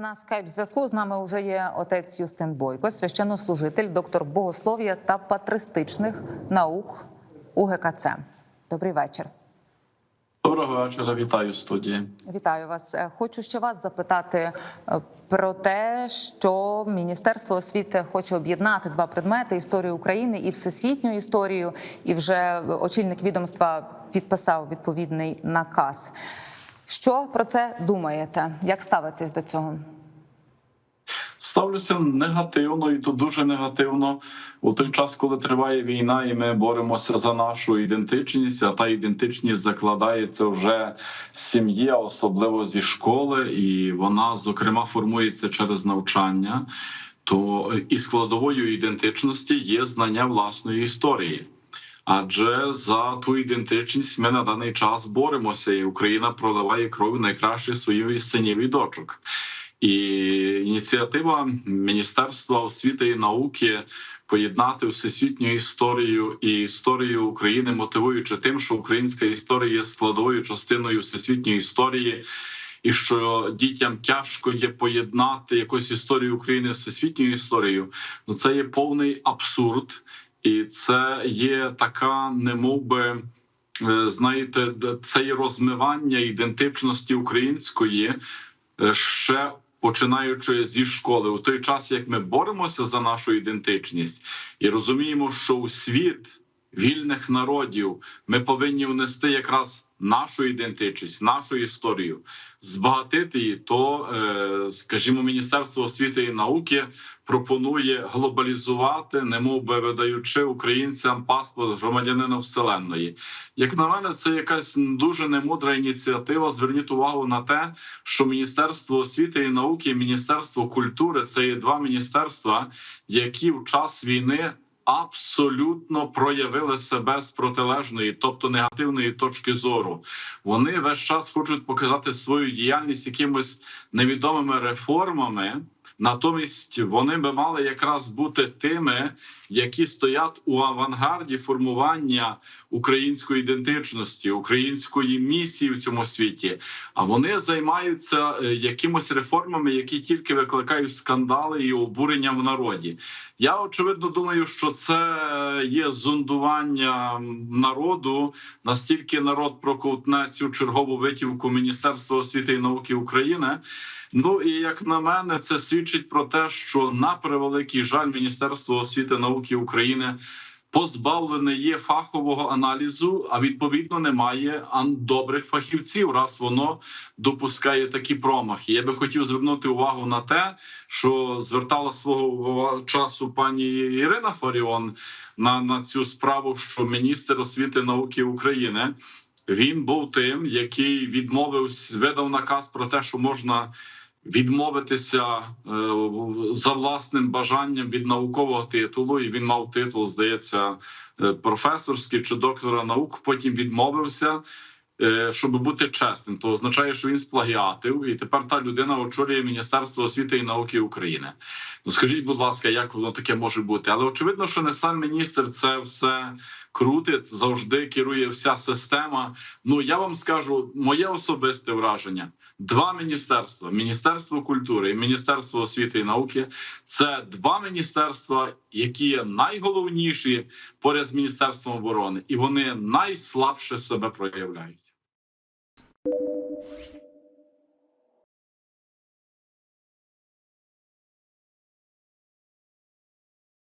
На скайп-зв'язку з нами вже є отець Юстин Бойко, священнослужитель, доктор богослов'я та патристичних наук УГКЦ. Добрий вечір. Доброго вечора, вітаю студії. Вітаю вас. Е, Хочу ще вас запитати е, про те, що Міністерство освіти хоче об'єднати два предмети: історію України і всесвітню історію. І вже очільник відомства підписав відповідний наказ. Що про це думаєте? Як ставитесь до цього? Ставлюся негативно і то дуже негативно у той час, коли триває війна, і ми боремося за нашу ідентичність. А та ідентичність закладається вже з сім'ї, а особливо зі школи, і вона зокрема формується через навчання. То і складовою ідентичності є знання власної історії. Адже за ту ідентичність ми на даний час боремося, і Україна проливає кров найкраще своїх синів і дочок. І ініціатива Міністерства освіти і науки поєднати всесвітню історію і історію України, мотивуючи тим, що українська історія є складовою частиною всесвітньої історії. І що дітям тяжко є поєднати якусь історію України з всесвітньою історією, ну це є повний абсурд, і це є така, немовби, би, знаєте, це розмивання ідентичності української е, ще починаючи зі школи, у той час як ми боремося за нашу ідентичність і розуміємо, що у світ вільних народів ми повинні внести якраз нашу ідентичність, нашу історію, збагатити її, то, е, скажімо, Міністерство освіти і науки пропонує глобалізувати, немов би видаючи українцям паспорт громадянина вселенної. Як на мене, це якась дуже немудра ініціатива. Зверніть увагу на те, що Міністерство освіти і науки, і Міністерство культури це є два міністерства, які в час війни абсолютно проявили себе з протилежної, тобто негативної точки зору. Вони весь час хочуть показати свою діяльність якимось невідомими реформами. Натомість вони би мали якраз бути тими, які стоять у авангарді формування української ідентичності, української місії в цьому світі. А вони займаються е, якимось реформами, які тільки викликають скандали і обурення в народі. Я очевидно думаю, що це є зондування народу. Настільки народ проковтне цю чергову витівку Міністерства освіти і науки України. Ну і як на мене, це свідчить про те, що на превеликий жаль Міністерство освіти науки України позбавлене є фахового аналізу, а відповідно немає добрих фахівців, раз воно допускає такі промахи. Я би хотів звернути увагу на те, що звертала свого часу пані Ірина Фаріон на, на цю справу, що міністр освіти науки України. Він був тим, який відмовився, видав наказ про те, що можна відмовитися е, за власним бажанням від наукового титулу. І він мав титул, здається, е, професорський чи доктора наук. Потім відмовився. Е, Щоб бути чесним, то означає, що він сплагіатив, і тепер та людина очолює Міністерство освіти і науки України. Ну скажіть, будь ласка, як воно таке може бути? Але очевидно, що не сам міністр це все крутить, завжди керує вся система. Ну я вам скажу моє особисте враження: два міністерства: Міністерство культури і Міністерство освіти і науки це два міністерства, які є найголовніші поряд з міністерством оборони, і вони найслабше себе проявляють. Thank you.